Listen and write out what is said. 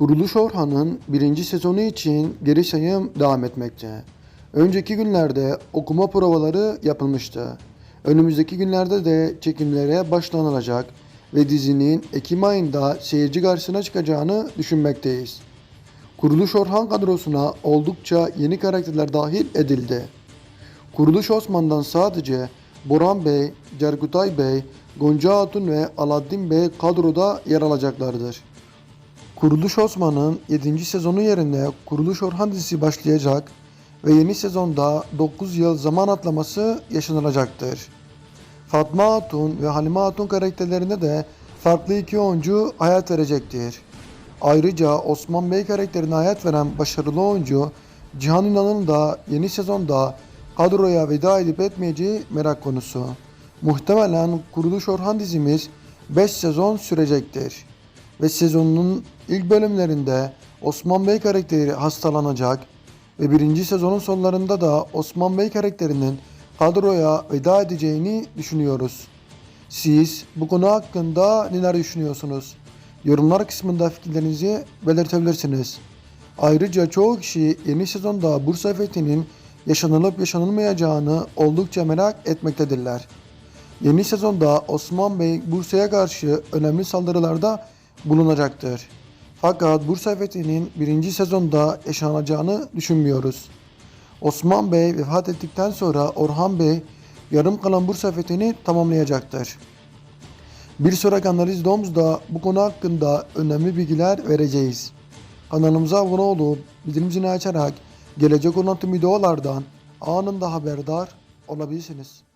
Kuruluş Orhan'ın birinci sezonu için geri sayım devam etmekte. Önceki günlerde okuma provaları yapılmıştı. Önümüzdeki günlerde de çekimlere başlanılacak ve dizinin Ekim ayında seyirci karşısına çıkacağını düşünmekteyiz. Kuruluş Orhan kadrosuna oldukça yeni karakterler dahil edildi. Kuruluş Osman'dan sadece Boran Bey, Cergutay Bey, Gonca Hatun ve Aladdin Bey kadroda yer alacaklardır. Kuruluş Osman'ın 7. sezonu yerine Kuruluş Orhan dizisi başlayacak ve yeni sezonda 9 yıl zaman atlaması yaşanılacaktır. Fatma Hatun ve Halime Hatun karakterlerine de farklı iki oyuncu hayat verecektir. Ayrıca Osman Bey karakterine hayat veren başarılı oyuncu Cihan Ünal'ın da yeni sezonda kadroya veda edip etmeyeceği merak konusu. Muhtemelen Kuruluş Orhan dizimiz 5 sezon sürecektir. Ve sezonun ilk bölümlerinde Osman Bey karakteri hastalanacak ve birinci sezonun sonlarında da Osman Bey karakterinin kadroya veda edeceğini düşünüyoruz. Siz bu konu hakkında neler düşünüyorsunuz? Yorumlar kısmında fikirlerinizi belirtebilirsiniz. Ayrıca çoğu kişi yeni sezonda Bursa Fethi'nin yaşanılıp yaşanılmayacağını oldukça merak etmektedirler. Yeni sezonda Osman Bey Bursa'ya karşı önemli saldırılarda bulunacaktır. Fakat Bursa Fethi'nin birinci sezonda yaşanacağını düşünmüyoruz. Osman Bey vefat ettikten sonra Orhan Bey yarım kalan Bursa Fethi'ni tamamlayacaktır. Bir sonraki analiz domuzda bu konu hakkında önemli bilgiler vereceğiz. Kanalımıza abone olup bildirim açarak gelecek olan tüm videolardan anında haberdar olabilirsiniz.